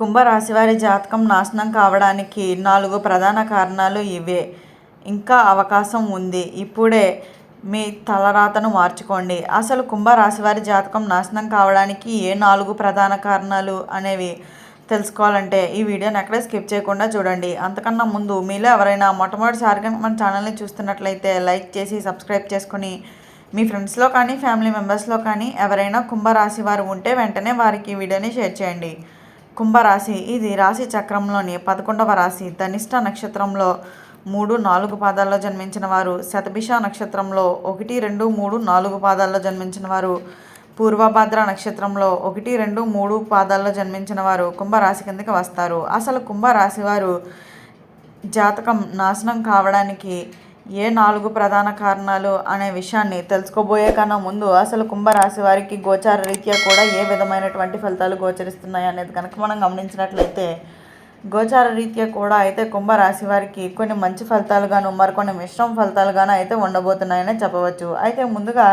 కుంభరాశి వారి జాతకం నాశనం కావడానికి నాలుగు ప్రధాన కారణాలు ఇవే. ఇంకా అవకాశం ఉంది. ఇప్పుడే మీ తలరాతను మార్చుకోండి. అసలు కుంభరాశి వారి జాతకం నాశనం కావడానికి ఏ నాలుగు ప్రధాన కారణాలు అనేవి తెలుసుకోవాలంటే ఈ వీడియోని ఎక్కడ స్కిప్ చేయకుండా చూడండి. అంతకన్నా ముందు మీలో ఎవరైనా మొట్టమొదటిసారిగా మన ఛానల్ని చూస్తున్నట్లయితే లైక్ చేసి సబ్స్క్రైబ్ చేసుకొని మీ ఫ్రెండ్స్లో కానీ ఫ్యామిలీ మెంబర్స్లో కానీ ఎవరైనా కుంభరాశి వారు ఉంటే వెంటనే వారికి ఈ వీడియోని షేర్ చేయండి. కుంభరాశి. ఇది రాశి చక్రంలోని పదకొండవ రాశి. ధనిష్ట నక్షత్రంలో మూడు నాలుగు పాదాల్లో జన్మించిన వారు. శతభిష నక్షత్రంలో ఒకటి రెండు మూడు నాలుగు పాదాల్లో జన్మించిన వారు. పూర్వభద్ర నక్షత్రంలో ఒకటి రెండు మూడు పాదాల్లో జన్మించిన వారు కుంభరాశి కిందకి వస్తారు. అసలు కుంభరాశి వారు జాతకం నాశనం కావడానికి ఏ నాలుగు ప్రధాన కారణాలు అనే విషయాన్ని తెలుసుకోబోయే కన్నా ముందు అసలు కుంభరాశి వారికి గోచార రీత్యా కూడా ఏ విధమైనటువంటి ఫలితాలు గోచరిస్తున్నాయి అనేది కనుక మనం గమనించినట్లయితే గోచార రీత్యా కూడా అయితే కుంభరాశి వారికి కొన్ని మంచి ఫలితాలుగాను మరికొన్ని మిశ్రమ ఫలితాలుగాను అయితే ఉండబోతున్నాయని చెప్పవచ్చు. అయితే ముందుగా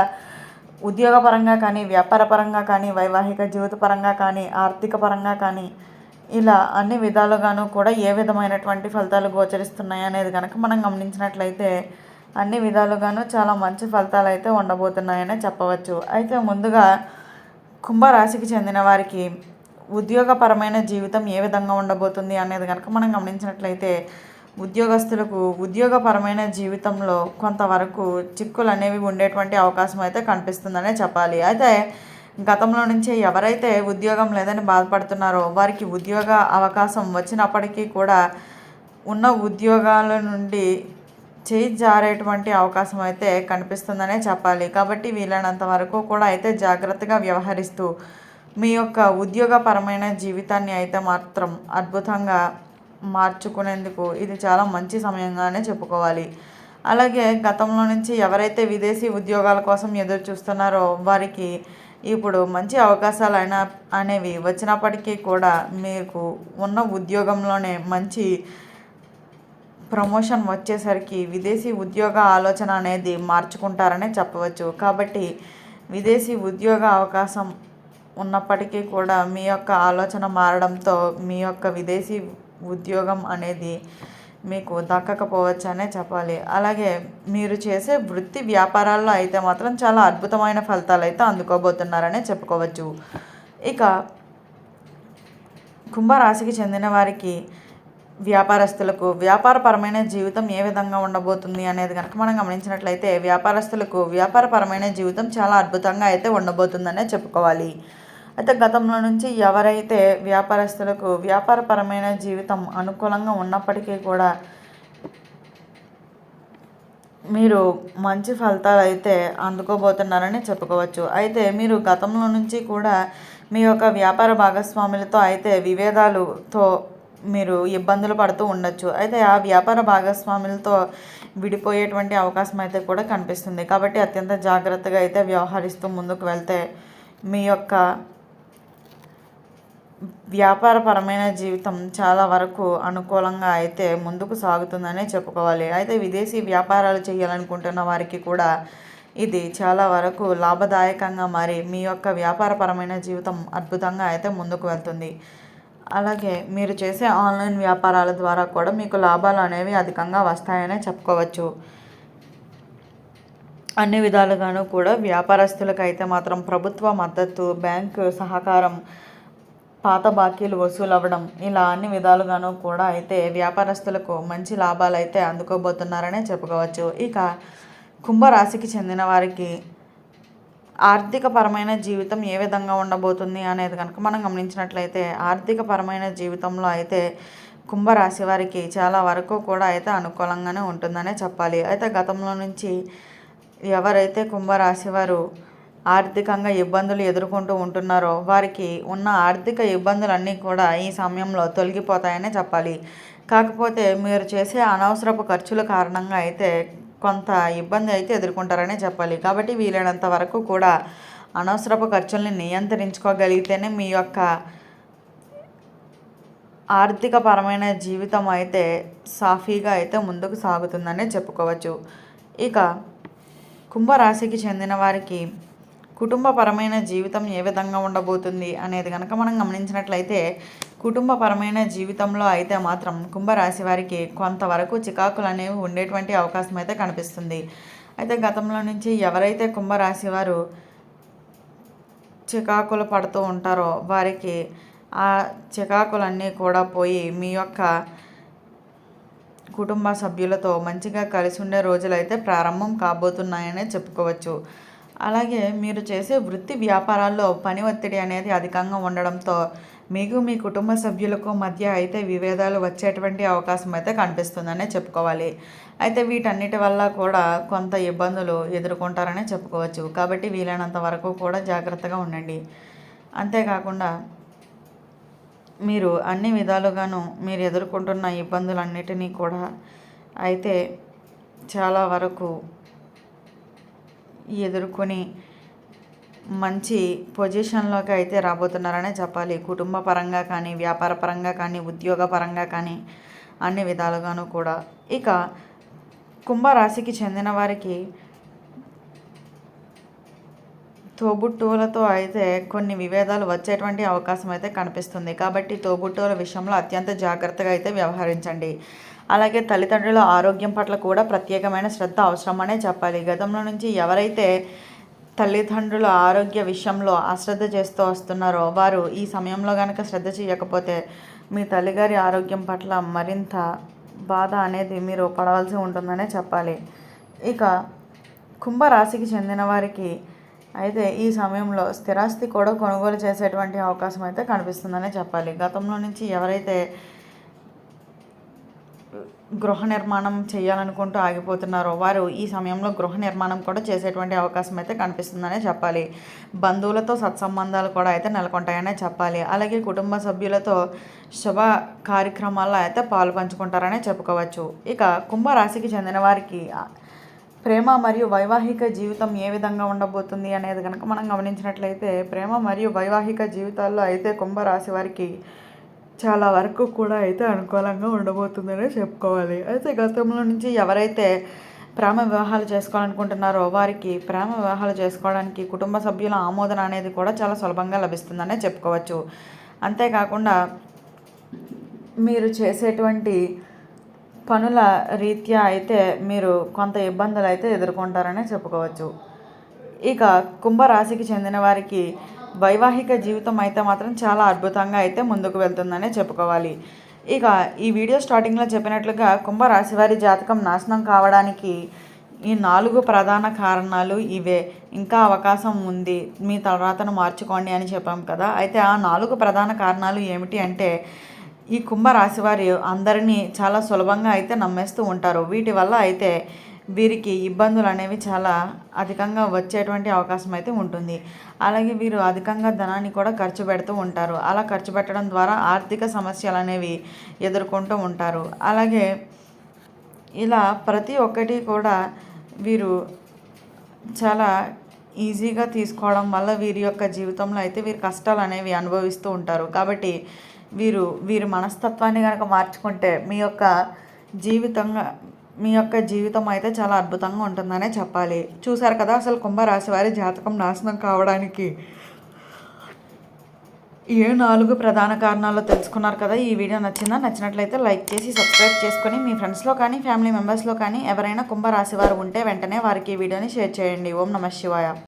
ఉద్యోగపరంగా కానీ వ్యాపార పరంగా కానీ వైవాహిక జీవిత పరంగా కానీ ఆర్థిక పరంగా కానీ ఇలా అన్ని విధాలుగాను కూడా ఏ విధమైనటువంటి ఫలితాలు గోచరిస్తున్నాయి అనేది కనుక మనం గమనించినట్లయితే అన్ని విధాలుగాను చాలా మంచి ఫలితాలు అయితే ఉండబోతున్నాయనే చెప్పవచ్చు. అయితే ముందుగా కుంభరాశికి చెందిన వారికి ఉద్యోగపరమైన జీవితం ఏ విధంగా ఉండబోతుంది అనేది కనుక మనం గమనించినట్లయితే ఉద్యోగస్తులకు ఉద్యోగపరమైన జీవితంలో కొంతవరకు చిక్కులు అనేవి ఉండేటువంటి అవకాశం అయితే కనిపిస్తుందనే చెప్పాలి. అయితే గతంలో నుంచే ఎవరైతే ఉద్యోగం లేదని బాధపడుతున్నారో వారికి ఉద్యోగ అవకాశం వచ్చినప్పటికీ కూడా ఉన్న ఉద్యోగాల నుండి చేయి జారేటువంటి అవకాశం అయితే కనిపిస్తుందనే చెప్పాలి. కాబట్టి వీలైనంత వరకు కూడా అయితే జాగ్రత్తగా వ్యవహరిస్తూ మీ యొక్క ఉద్యోగపరమైన జీవితాన్ని అయితే మాత్రం అద్భుతంగా మార్చుకునేందుకు ఇది చాలా మంచి సమయంగానే చెప్పుకోవాలి. అలాగే గతంలో నుంచి ఎవరైతే విదేశీ ఉద్యోగాల కోసం ఎదురు చూస్తున్నారో వారికి ఇప్పుడు మంచి అవకాశాలు అయినా అనేవి వచ్చినప్పటికీ కూడా మీకు ఉన్న ఉద్యోగంలోనే మంచి ప్రమోషన్ వచ్చేసరికి విదేశీ ఉద్యోగ ఆలోచన అనేది మార్చుకుంటారనే చెప్పవచ్చు. కాబట్టి విదేశీ ఉద్యోగ అవకాశం ఉన్నప్పటికీ కూడా మీ యొక్క ఆలోచన మారడంతో మీ యొక్క విదేశీ ఉద్యోగం అనేది మీకు దక్కకపోవచ్చనే చెప్పాలి. అలాగే మీరు చేసే వృత్తి వ్యాపారాల్లో అయితే మాత్రం చాలా అద్భుతమైన ఫలితాలు అయితే అందుకోబోతున్నారనే చెప్పుకోవచ్చు. ఇక కుంభరాశికి చెందిన వారికి వ్యాపారస్తులకు వ్యాపారపరమైన జీవితం ఏ విధంగా ఉండబోతుంది అనేది కనుక మనం గమనించినట్లయితే వ్యాపారస్తులకు వ్యాపారపరమైన జీవితం చాలా అద్భుతంగా అయితే ఉండబోతుందనే చెప్పుకోవాలి. అయితే గతంలో నుంచి ఎవరైతే వ్యాపారస్తులకు వ్యాపారపరమైన జీవితం అనుకూలంగా ఉన్నప్పటికీ కూడా మీరు మంచి ఫలితాలు అయితే అందుకోబోతున్నారని చెప్పుకోవచ్చు. అయితే మీరు గతంలో నుంచి కూడా మీ యొక్క వ్యాపార భాగస్వాములతో అయితే విభేదాలుతో మీరు ఇబ్బందులు పడుతూ ఉండొచ్చు. అయితే ఆ వ్యాపార భాగస్వాములతో విడిపోయేటువంటి అవకాశం అయితే కూడా కనిపిస్తుంది. కాబట్టి అత్యంత జాగ్రత్తగా అయితే వ్యవహరిస్తూ ముందుకు వెళ్తే మీ యొక్క వ్యాపారపరమైన జీవితం చాలా వరకు అనుకూలంగా అయితే ముందుకు సాగుతుందనే చెప్పుకోవాలి. అయితే విదేశీ వ్యాపారాలు చేయాలనుకుంటున్న వారికి కూడా ఇది చాలా వరకు లాభదాయకంగా మారి మీ యొక్క వ్యాపారపరమైన జీవితం అద్భుతంగా అయితే ముందుకు వెళ్తుంది. అలాగే మీరు చేసే ఆన్లైన్ వ్యాపారాల ద్వారా కూడా మీకు లాభాలు అనేవి అధికంగా వస్తాయనే చెప్పుకోవచ్చు. అన్ని విధాలుగాను కూడా వ్యాపారస్తులకు అయితే మాత్రం ప్రభుత్వ మద్దతు బ్యాంకు సహకారం పాత బాకీలు వసూలు అవ్వడం ఇలా అన్ని విధాలుగాను కూడా అయితే వ్యాపారస్తులకు మంచి లాభాలు అయితే అందుకోబోతున్నారనే చెప్పుకోవచ్చు. ఇక కుంభరాశికి చెందిన వారికి ఆర్థిక పరమైన జీవితం ఏ విధంగా ఉండబోతుంది అనేది కనుక మనం గమనించినట్లయితే ఆర్థిక పరమైన జీవితంలో అయితే కుంభరాశి వారికి చాలా వరకు కూడా అయితే అనుకూలంగానే ఉంటుందనే చెప్పాలి. అయితే గతంలో నుంచి ఎవరైతే కుంభరాశి వారు ఆర్థికంగా ఇబ్బందులు ఎదుర్కొంటూ ఉంటున్నారో వారికి ఉన్న ఆర్థిక ఇబ్బందులన్నీ కూడా ఈ సమయంలో తొలగిపోతాయనే చెప్పాలి. కాకపోతే మీరు చేసే అనవసరపు ఖర్చుల కారణంగా అయితే కొంత ఇబ్బంది అయితే ఎదుర్కొంటారనే చెప్పాలి. కాబట్టి వీలైనంత వరకు కూడా అనవసరపు ఖర్చుల్ని నియంత్రించుకోగలిగితేనే మీ యొక్క ఆర్థిక పరమైన జీవితం అయితే సాఫీగా అయితే ముందుకు సాగుతుందనే చెప్పుకోవచ్చు. ఇక కుంభరాశికి చెందిన వారికి కుటుంబపరమైన జీవితం ఏ విధంగా ఉండబోతుంది అనేది కనుక మనం గమనించినట్లయితే కుటుంబపరమైన జీవితంలో అయితే మాత్రం కుంభరాశి వారికి కొంతవరకు చికాకులు అనేవి ఉండేటువంటి అవకాశం అయితే కనిపిస్తుంది. అయితే గతంలో నుంచి ఎవరైతే కుంభరాశి వారు చికాకులు పడుతూ ఉంటారో వారికి ఆ చికాకులన్నీ కూడా పోయి మీ యొక్క కుటుంబ సభ్యులతో మంచిగా కలిసి ఉండే రోజులైతే ప్రారంభం కాబోతున్నాయనే చెప్పుకోవచ్చు. అలాగే మీరు చేసే వృత్తి వ్యాపారాల్లో పని ఒత్తిడి అనేది అధికంగా ఉండడంతో మీకు మీ కుటుంబ సభ్యులకు మధ్య అయితే విభేదాలు వచ్చేటువంటి అవకాశం అయితే కనిపిస్తుందనే చెప్పుకోవాలి. అయితే వీటన్నిటి వల్ల కూడా కొంత ఇబ్బందులు ఎదుర్కొంటారనే చెప్పుకోవచ్చు. కాబట్టి వీలైనంత వరకు కూడా జాగ్రత్తగా ఉండండి. అంతేకాకుండా మీరు అన్ని విధాలుగాను మీరు ఎదుర్కొంటున్న ఇబ్బందులన్నిటినీ కూడా అయితే చాలా వరకు ఎదుర్కొని మంచి పొజిషన్లోకి అయితే రాబోతున్నారనే చెప్పాలి. కుటుంబ పరంగా కానీ వ్యాపార పరంగా కానీ ఉద్యోగ పరంగా కానీ అన్ని విధాలుగాను కూడా. ఇక కుంభరాశికి చెందిన వారికి తోబుట్టువులతో అయితే కొన్ని విభేదాలు వచ్చేటువంటి అవకాశం అయితే కనిపిస్తుంది. కాబట్టి తోబుట్టువుల విషయంలో అత్యంత జాగ్రత్తగా అయితే వ్యవహరించండి. అలాగే తల్లిదండ్రుల ఆరోగ్యం పట్ల కూడా ప్రత్యేకమైన శ్రద్ధ అవసరమనే చెప్పాలి. గతంలో నుంచి ఎవరైతే తల్లిదండ్రుల ఆరోగ్య విషయంలో అశ్రద్ధ చేస్తూ వస్తున్నారో వారు ఈ సమయంలో కనుక శ్రద్ధ చేయకపోతే మీ తల్లిగారి ఆరోగ్యం పట్ల మరింత బాధ అనేది మీరు పడవలసి ఉంటుందనే చెప్పాలి. ఇక కుంభరాశికి చెందిన వారికి అయితే ఈ సమయంలో స్థిరాస్తి కూడా కొనుగోలు చేసేటువంటి అవకాశం అయితే కనిపిస్తుందనే చెప్పాలి. గతంలో నుంచి ఎవరైతే గృహ నిర్మాణం చేయాలనుకుంటూ ఆగిపోతున్నారో వారు ఈ సమయంలో గృహ నిర్మాణం కూడా చేసేటువంటి అవకాశం అయితే కనిపిస్తుందనే చెప్పాలి. బంధువులతో సత్సంబంధాలు కూడా అయితే నెలకొంటాయనే చెప్పాలి. అలాగే కుటుంబ సభ్యులతో శుభ కార్యక్రమాల్లో అయితే పాలు పంచుకుంటారనే చెప్పుకోవచ్చు. ఇక కుంభరాశికి చెందిన వారికి ప్రేమ మరియు వైవాహిక జీవితం ఏ విధంగా ఉండబోతుంది అనేది కనుక మనం గమనించినట్లయితే ప్రేమ మరియు వైవాహిక జీవితాల్లో అయితే కుంభరాశి వారికి చాలా వరకు కూడా అయితే అనుకూలంగా ఉండబోతుందనే చెప్పుకోవాలి. అయితే గతంలో నుంచి ఎవరైతే ప్రేమ వివాహాలు చేసుకోవాలనుకుంటున్నారో వారికి ప్రేమ వివాహాలు చేసుకోవడానికి కుటుంబ సభ్యుల ఆమోదన అనేది కూడా చాలా సులభంగా లభిస్తుందనే చెప్పుకోవచ్చు. అంతేకాకుండా మీరు చేసేటువంటి పనుల రీత్యా అయితే మీరు కొంత ఇబ్బందులు అయితే ఎదుర్కొంటారనే చెప్పుకోవచ్చు. ఇక కుంభరాశికి చెందిన వారికి వైవాహిక జీవితం అయితే మాత్రం చాలా అద్భుతంగా అయితే ముందుకు వెళ్తుందనే చెప్పుకోవాలి. ఇక ఈ వీడియో స్టార్టింగ్లో చెప్పినట్లుగా కుంభరాశి వారి జాతకం నాశనం కావడానికి ఈ నాలుగు ప్రధాన కారణాలు ఇవే. ఇంకా అవకాశం ఉంది. మీ తర్వాతను మార్చుకోండి అని చెప్పాం కదా. అయితే ఆ నాలుగు ప్రధాన కారణాలు ఏమిటి అంటే ఈ కుంభరాశి వారి అందరినీ చాలా సులభంగా అయితే నమ్మేస్తూ ఉంటారు. వీటి వల్ల అయితే వీరికి ఇబ్బందులు అనేవి చాలా అధికంగా వచ్చేటువంటి అవకాశం అయితే ఉంటుంది. అలాగే వీరు అధికంగా ధనాన్ని కూడా ఖర్చు పెడుతూ ఉంటారు. అలా ఖర్చు పెట్టడం ద్వారా ఆర్థిక సమస్యలు అనేవి ఎదుర్కొంటూ ఉంటారు. అలాగే ఇలా ప్రతి ఒక్కటి కూడా వీరు చాలా ఈజీగా తీసుకోవడం వల్ల వీరి యొక్క జీవితంలో అయితే వీరు కష్టాలు అనేవి అనుభవిస్తూ ఉంటారు. కాబట్టి వీరు వీరి మనస్తత్వాన్ని కనుక మార్చుకుంటే మీ యొక్క జీవితంగా మీ యొక్క జీవితం అయితే చాలా అద్భుతంగా ఉంటుందనే చెప్పాలి. చూశారు కదా అసలు కుంభరాశి వారి జాతకం నాశనం కావడానికి ఏ నాలుగు ప్రధాన కారణాలు తెలుసుకున్నారు కదా ఈ వీడియో నచ్చిందా? నచ్చినట్లయితే లైక్ చేసి సబ్స్క్రైబ్ చేసుకొని మీ ఫ్రెండ్స్లో కానీ ఫ్యామిలీ మెంబర్స్లో కానీ ఎవరైనా కుంభరాశి వారు ఉంటే వెంటనే వారికి ఈ వీడియోని షేర్ చేయండి. ఓం నమ శివాయ.